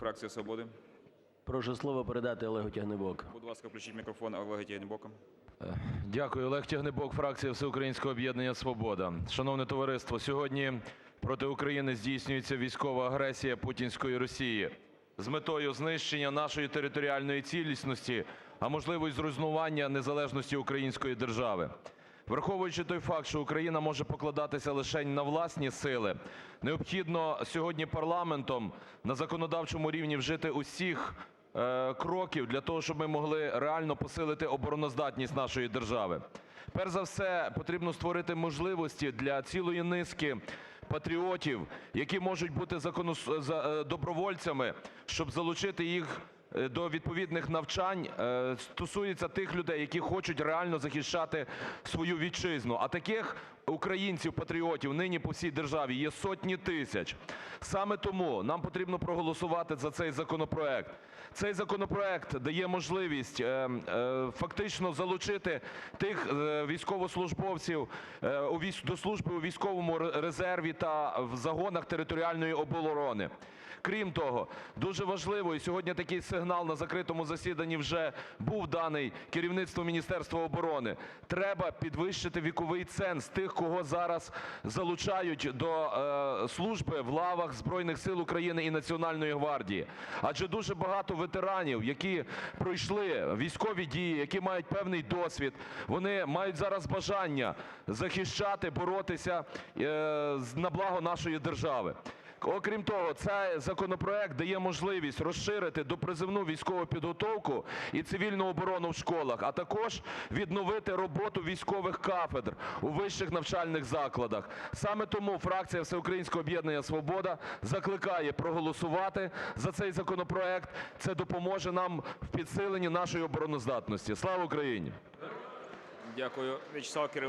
фракція "Свободи". Прошу слово передати Олегу Тягнибоку. Будь ласка, включіть мікрофон Олега Тягнибока. Дякую. Олег Тягнибок, фракція Всеукраїнського об'єднання "Свобода". Шановне товариство, сьогодні проти України здійснюється військова агресія путінської Росії з метою знищення нашої територіальної цілісності, а можливо, й зруйнування незалежності української держави. Враховуючи той факт, що Україна може покладатися лишень на власні сили, необхідно сьогодні парламентом на законодавчому рівні вжити усіх е, кроків для того, щоб ми могли реально посилити обороноздатність нашої держави. Перш за все, потрібно створити можливості для цілої низки патріотів, які можуть бути е, добровольцями, щоб залучити їх до відповідних навчань, е, стосується тих людей, які хочуть реально захищати свою Вітчизну. А таких українців-патріотів нині по всій державі є сотні тисяч. Саме тому нам потрібно проголосувати за цей законопроект. Цей законопроект дає можливість е, е, фактично залучити тих е, військовослужбовців у до служби у військовому резерві та в загонах територіальної оборони. Крім того, дуже важливо, і сьогодні такий сигнал на закритому засіданні вже був даний керівництвом Міністерства оборони, треба підвищити віковий ценз тих, кого зараз залучають до е, служби в лавах Збройних Сил України і Національної гвардії. Адже дуже багато ветеранів, які пройшли військові дії, які мають певний досвід, вони мають зараз бажання захищати, боротися е, на благо нашої держави. Окрім того, цей законопроект дає можливість розширити допризивну військову підготовку і цивільну оборону в школах, а також відновити роботу військових кафедр у вищих навчальних закладах. Саме тому фракція Всеукраїнського об'єднання "Свобода" закликає проголосувати за цей законопроект. Це допоможе нам в підсиленні нашої обороноздатності. Слава Україні! Дякую. В'ячеслав Кириленко.